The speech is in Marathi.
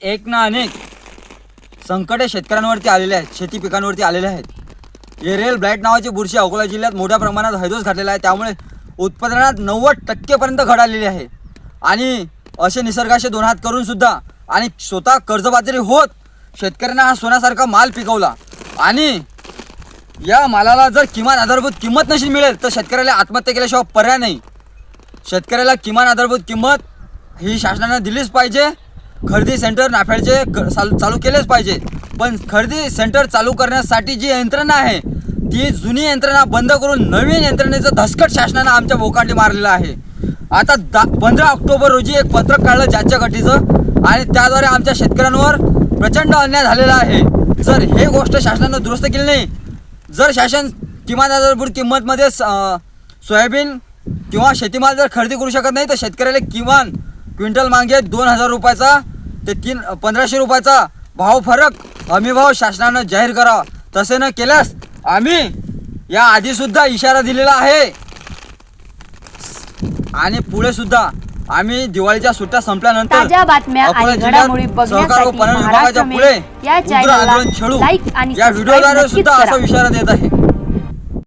एक ना अनेक संकटे शेतकऱ्यांवरती आलेले आहेत शेती पिकांवरती आलेले आहेत. एरियल ब्लाईट नावाची बुरशी अकोला जिल्ह्यात मोठ्या प्रमाणात हैदोस घातलेला आहे. त्यामुळे उत्पादनात नव्वद टक्केपर्यंत घट आलेली आहे. आणि असे निसर्गाशी दोन हात करूनसुद्धा आणि स्वतः कर्जबाजारी होत शेतकऱ्यांना हा सोन्यासारखा माल पिकवला. आणि या मालाला जर किमान आधारभूत किंमत नशी मिळेल तर शेतकऱ्याला आत्महत्या केल्याशिवाय पर्याय नाही. शेतकऱ्याला किमान आधारभूत किंमत ही शासनानं दिलीच पाहिजे. खरेदी सेंटर नाफेडचे चालू चालू केलेच पाहिजे. पण खरेदी सेंटर चालू करण्यासाठी जी यंत्रणा आहे ती जुनी यंत्रणा बंद करून नवीन यंत्रणेचं धसकट शासनानं आमच्या भोकांडी मारलेलं आहे. आता दा पंधरा ऑक्टोबर रोजी एक पत्रक काढलं ज्याच्या गटीचं आणि त्याद्वारे आमच्या शेतकऱ्यांवर प्रचंड अन्याय झालेला आहे. जर हे गोष्ट शासनानं दुरुस्त केली नाही जर शासन किमान आधारभूत किंमतमध्ये स- सोयाबीन किंवा शेतीमाल जर खरेदी करू शकत नाही तर शेतकऱ्याला किमान क्विंटल मागे दोन हजार रुपयाचा ते तीन पंधराशे रुपयाचा भाव फरक हमी भाव शासनानं जाहीर करावा तसे न केल्यास आम्ही या आधीसुद्धा इशारा दिलेला आहे. आणि पुढे सुद्धा आम्ही दिवाळीच्या सुट्ट्या संपल्यानंतर ताज्या बातम्या अकोला आणि जिल्ह्यात घडामोडी सहकार व बघण्यासाठी पणन महाराष्ट्र विभागाच्या पुढे या चॅनलला लाईक आणि या व्हिडिओद्वारे सुद्धा असा. इशारा देत आहे.